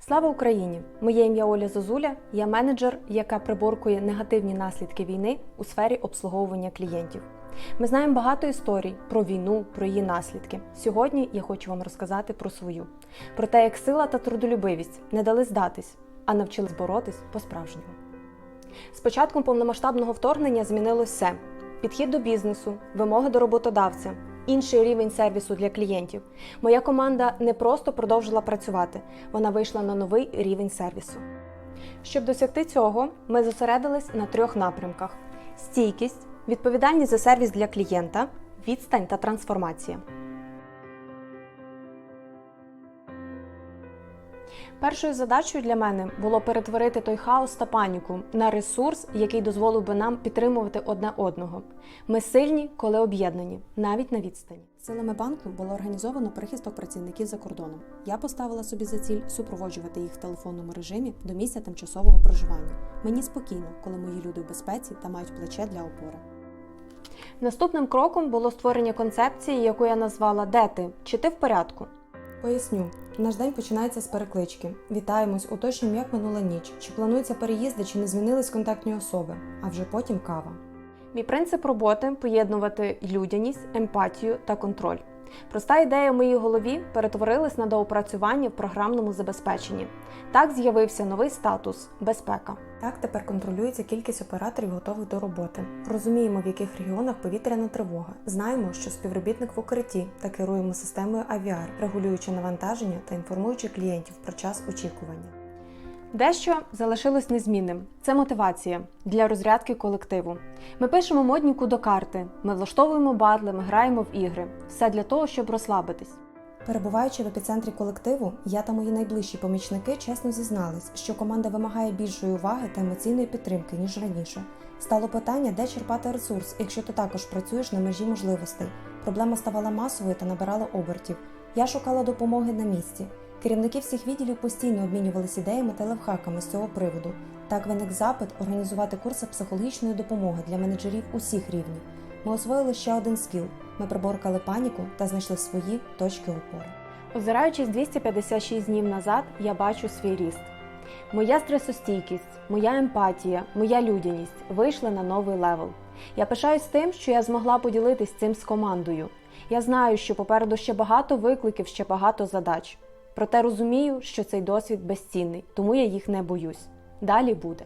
Слава Україні! Моє ім'я Оля Зозуля. Я менеджер, яка приборкує негативні наслідки війни у сфері обслуговування клієнтів. Ми знаємо багато історій про війну, про її наслідки. Сьогодні я хочу вам розказати про свою, про те, як сила та трудолюбивість не дали здатись, а навчились боротись по-справжньому. З початком повномасштабного вторгнення змінилось все: підхід до бізнесу, вимоги до роботодавця, інший рівень сервісу для клієнтів. Моя команда не просто продовжила працювати, вона вийшла на новий рівень сервісу. Щоб досягти цього, ми зосередились на трьох напрямках: стійкість, відповідальність за сервіс для клієнта, відстань та трансформація. Першою задачею для мене було перетворити той хаос та паніку на ресурс, який дозволив би нам підтримувати одне одного. Ми сильні, коли об'єднані, навіть на відстані. Силами банку було організовано прихисток працівників за кордоном. Я поставила собі за ціль супроводжувати їх в телефонному режимі до місця тимчасового проживання. Мені спокійно, коли мої люди в безпеці та мають плече для опори. Наступним кроком було створення концепції, яку я назвала Де ти? Чи ти в порядку? Поясню, наш день починається з переклички. Вітаємось, уточнюємо, як минула ніч, чи плануються переїзди, чи не змінились контактні особи, а вже потім кава. Мій принцип роботи поєднувати людяність, емпатію та контроль. Проста ідея в моїй голові перетворилась на доопрацювання в програмному забезпеченні. Так з'явився новий статус безпека. Так тепер контролюється кількість операторів, готових до роботи. Розуміємо, в яких регіонах повітряна тривога. Знаємо, що співробітник в укритті та керуємо системою AVR, регулюючи навантаження та інформуючи клієнтів про час очікування. Дещо залишилось незмінним. Це мотивація для розрядки колективу. Ми пишемо модні кудокарти, ми влаштовуємо батли, ми граємо в ігри. Все для того, щоб розслабитись. Перебуваючи в епіцентрі колективу, я та мої найближчі помічники чесно зізнались, що команда вимагає більшої уваги та емоційної підтримки, ніж раніше. Стало питання, де черпати ресурс, якщо ти також працюєш на межі можливостей. Проблема ставала масовою та набирала обертів. Я шукала допомоги на місці. Керівники всіх відділів постійно обмінювалися ідеями та левхаками з цього приводу. Так виник запит організувати курси психологічної допомоги для менеджерів усіх рівнів. Ми освоїли ще один скіл. Ми приборкали паніку та знайшли свої точки опори. Озираючись 256 днів назад, я бачу свій ріст. Моя стресостійкість, моя емпатія, моя людяність вийшли на новий левел. Я пишаюсь тим, що я змогла поділитись цим з командою. Я знаю, що попереду ще багато викликів, ще багато задач. Проте розумію, що цей досвід безцінний, тому я їх не боюсь. Далі буде.